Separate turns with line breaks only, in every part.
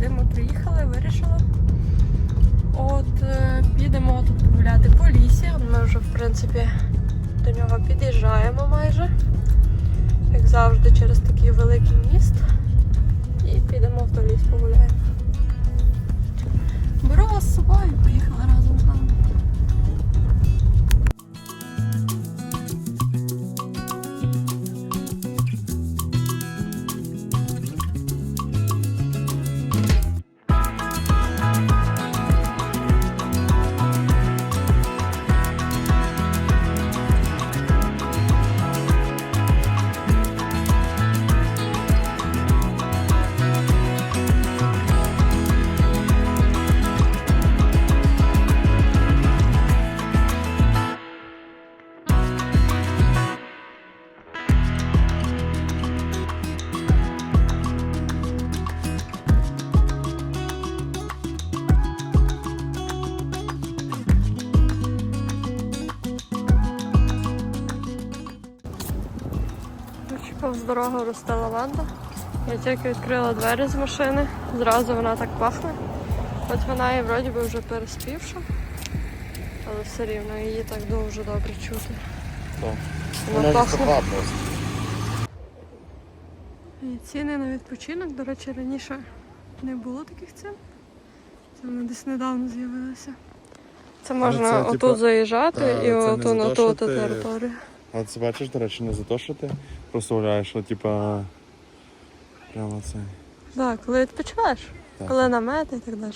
сюди ми приїхали, вирішили. От е, підемо тут погуляти по лісі. Ми вже, в принципі, до нього під'їжджаємо майже. Як завжди, через такий великий міст. І підемо в той ліс погуляємо. Беру вас з собою, поїхали разом з нами. Дорогу росте лаванда. Я тільки відкрила двері з машини, зразу вона так пахне. Хоч вона і вроді би вже переспівша, але все рівно її так дуже добре чути.
Так.
Вона пахне. І ціни на відпочинок, до речі, раніше не було таких цін. Це вони десь недавно з'явилися. Це можна
це,
отут
типу,
заїжджати
та,
і
це
оту на ту територію.
А це бачиш, до речі, не за те, що ти просто гуляєш, що типа прямо це.
Так, коли відпочиваєш,
Так.
коли намети і так далі.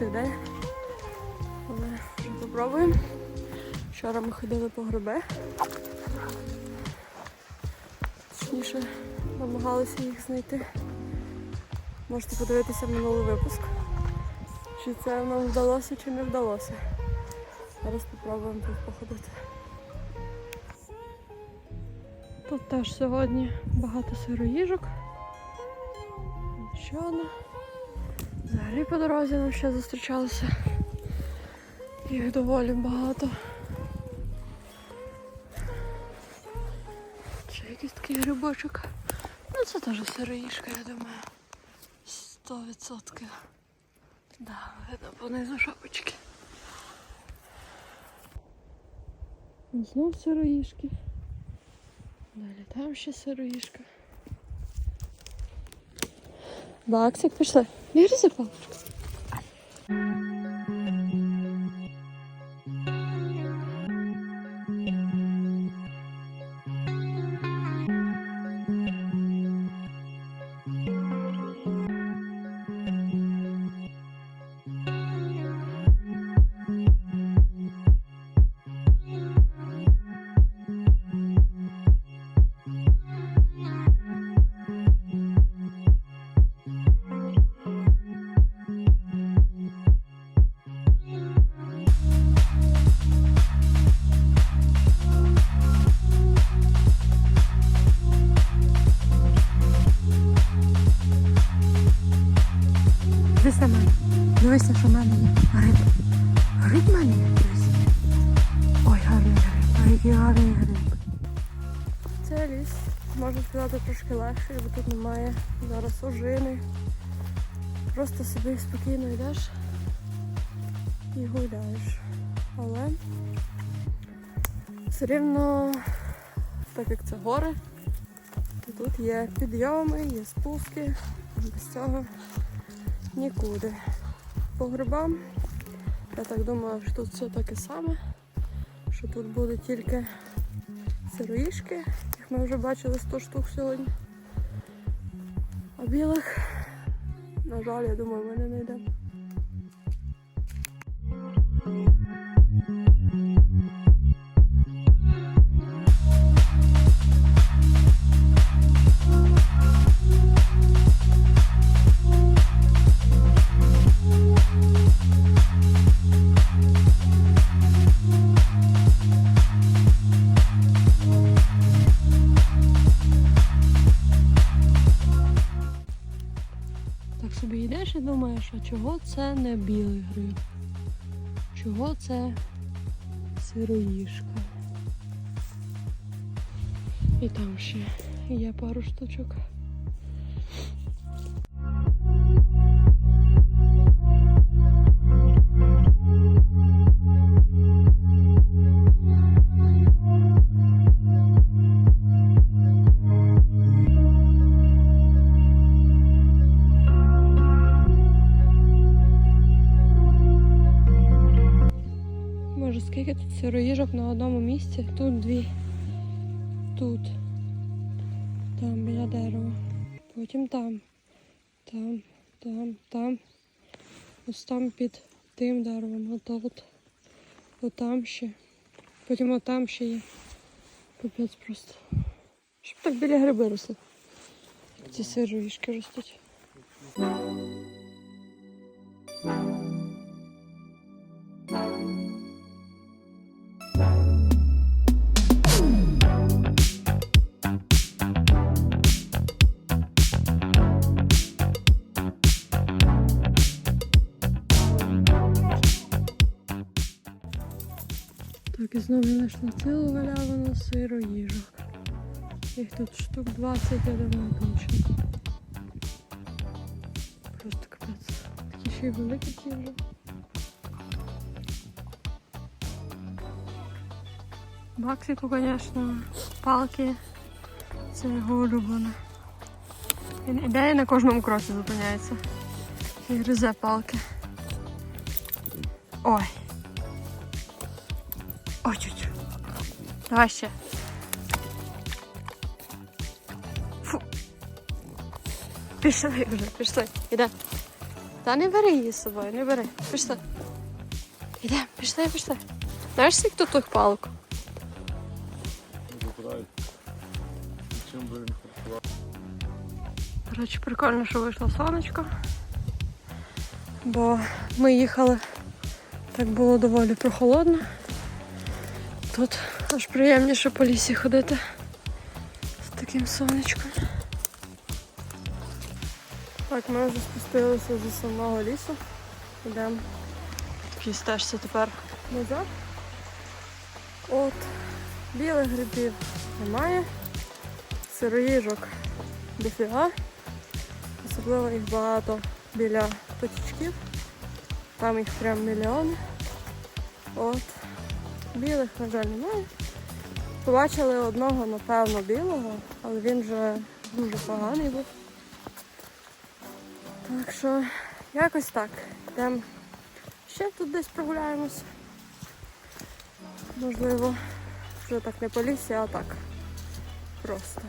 Ідея. Але попробуємо. Вчора ми ходили по гриби. Точніше, намагалися їх знайти. Можете подивитися минулий випуск. Чи це нам вдалося, чи не вдалося. Зараз спробуємо тут походити. Тут теж сьогодні багато сироїжок. Одна. Взагалі по дорозі нам ще зустрічалося. Їх доволі багато. Ще якийсь такий грибочок. Ну це теж сироїжка, я думаю. Сто відсотків. Да, видно понизу шапочки. Знов сироїжки. Далі там ще сироїшка. Daha yüksek bir şey. Гриб. Це ліс. Можна сказати трошки легший, бо тут немає зараз ожини. Просто собі спокійно йдеш і гуляєш. Але все рівно, так як це гори, то тут є підйоми, є спуски. Без цього нікуди. По грибам, я так думаю, що тут все таке саме, що тут буде тільки сироїшки, їх ми вже бачили 100 штук сьогодні. А білих, на жаль, я думаю, ми не знайдемо. Собі йдеш і думаєш, а чого це не білий гриб? Чого це сироїшка? І там ще є пару штучок. Скільки тут сироїжок на одному місці? Тут дві. Тут. Там біля дерева. Потім там. Там, там, там. Ось там під тим деревом. А тут. Отам ще. Потім отам ще є. Капець просто. Щоб так біля гриби росли. Як ці сироїжки ростуть. Знову знайшла цілу галявину сироїжок. Їх тут штук 20, я думаю, точно. Просто капець. Такі ще й великі ті вже. Баксику, звісно, палки. Це його улюблене. Він іде на кожному кроці зупиняється. І гризе палки. Ой. Ой, чуть. Давай ще. Фу. Пішли вже, пішли. Іде. Та не бери її з собою, не бери. Пішли. Іде, пішли, пішли. Знаєш, скільки тут тих палок?
Чим?
Коротше, прикольно, що вийшло сонечко. Бо ми їхали, так було доволі прохолодно. Тут аж приємніше по лісі ходити з таким сонечком. Так, ми вже спустилися зі самого лісу. Йдемо стежці тепер назад. От, білих грибів немає, сироїжок дофіга. Особливо їх багато біля потічків. Там їх прям мільйони. От. Білих, на жаль, немає. Побачили одного, напевно, білого, але він вже дуже поганий був. Так що якось так. Йдемо ще тут десь прогуляємось. Можливо, вже так не по лісі, а так. Просто.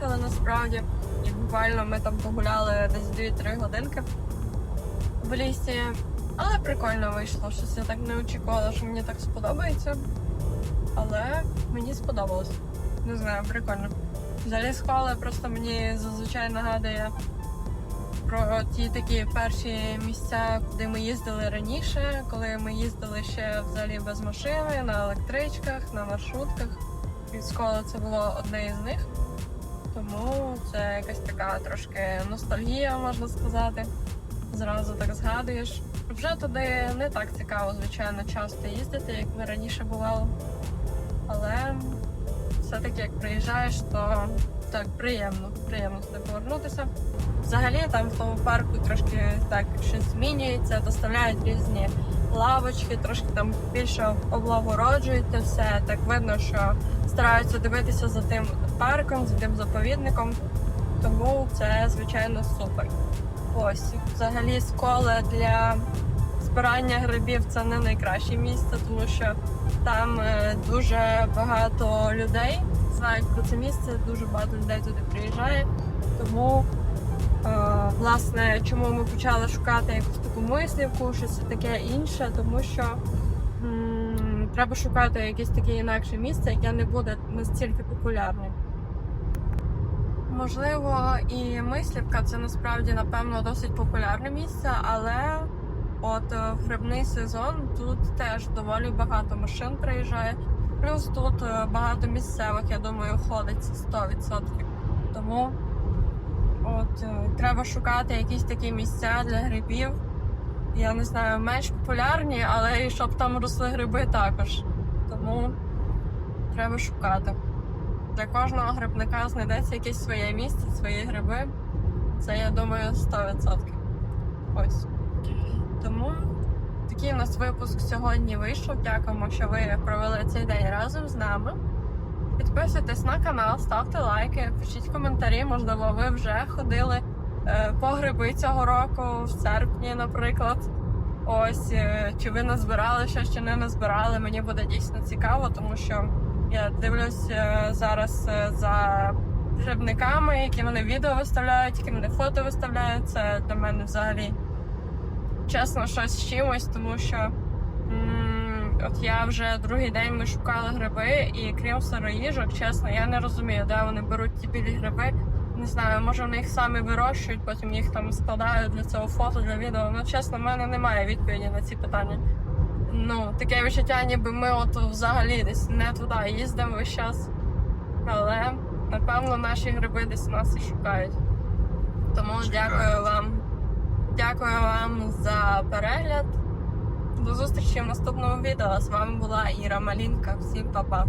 Пізно насправді. І буквально ми там погуляли десь 2-3 годинки в лісі. Але прикольно вийшло. Щось я так не очікувала, що мені так сподобається. Але мені сподобалось. Не знаю, прикольно. Взагалі схвали просто мені зазвичай нагадує про ті такі перші місця, куди ми їздили раніше, коли ми їздили ще взагалі без машини, на електричках, на маршрутках. І скоро це було одне із них. Тому це якась така трошки ностальгія, можна сказати. Зразу так згадуєш. Вже туди не так цікаво, звичайно, часто їздити, як ми раніше бувало. Але все-таки як приїжджаєш, то так приємно, приємно туди повернутися. Взагалі там в тому парку трошки так щось змінюється, доставляють різні лавочки, трошки там більше облагороджують все. Так видно, що стараються дивитися за тим парком, за тим заповідником. Тому це звичайно супер. Ось взагалі сколи для збирання грибів це не найкраще місце, тому що там е, дуже багато людей знають про це місце, дуже багато людей туди приїжджає. Тому Е, Власне, чому ми почали шукати якусь таку мислівку, щось таке інше, тому що м, треба шукати якесь таке інакше місце, яке не буде настільки популярним. Можливо, і мислівка це насправді напевно досить популярне місце, але от е, грибний сезон тут теж доволі багато машин приїжджає. Плюс тут е, багато місцевих, я думаю, ходить 100%. Тому От е, треба шукати якісь такі місця для грибів. Я не знаю, менш популярні, але і щоб там росли гриби також. Тому треба шукати. Для кожного грибника знайдеться якесь своє місце, свої гриби. Це я думаю 100%. Ось. Тому такий у нас випуск сьогодні вийшов. Дякуємо, що ви провели цей день разом з нами. Підписуйтесь на канал, ставте лайки, пишіть коментарі. Можливо, ви вже ходили е, по гриби цього року, в серпні, наприклад. Ось, е, чи ви назбирали щось, чи не назбирали. Мені буде дійсно цікаво, тому що я дивлюсь е, зараз е, за грибниками, які вони відео виставляють, які вони фото виставляють. Це для мене взагалі чесно щось з чимось, тому що м, от я вже другий день ми шукали гриби, і крім сироїжок, чесно, я не розумію, де вони беруть ті білі гриби. Не знаю, може вони їх самі вирощують, потім їх там складають для цього фото, для відео. Ну, чесно, в мене немає відповіді на ці питання. Ну, таке відчуття, ніби ми от взагалі десь не туди їздимо весь час. Але напевно наші гриби десь нас і шукають. Тому дякую вам. Дякую вам за перегляд. До зустрічі в наступному відео. З вами була Іра Малінка. Всім па-па.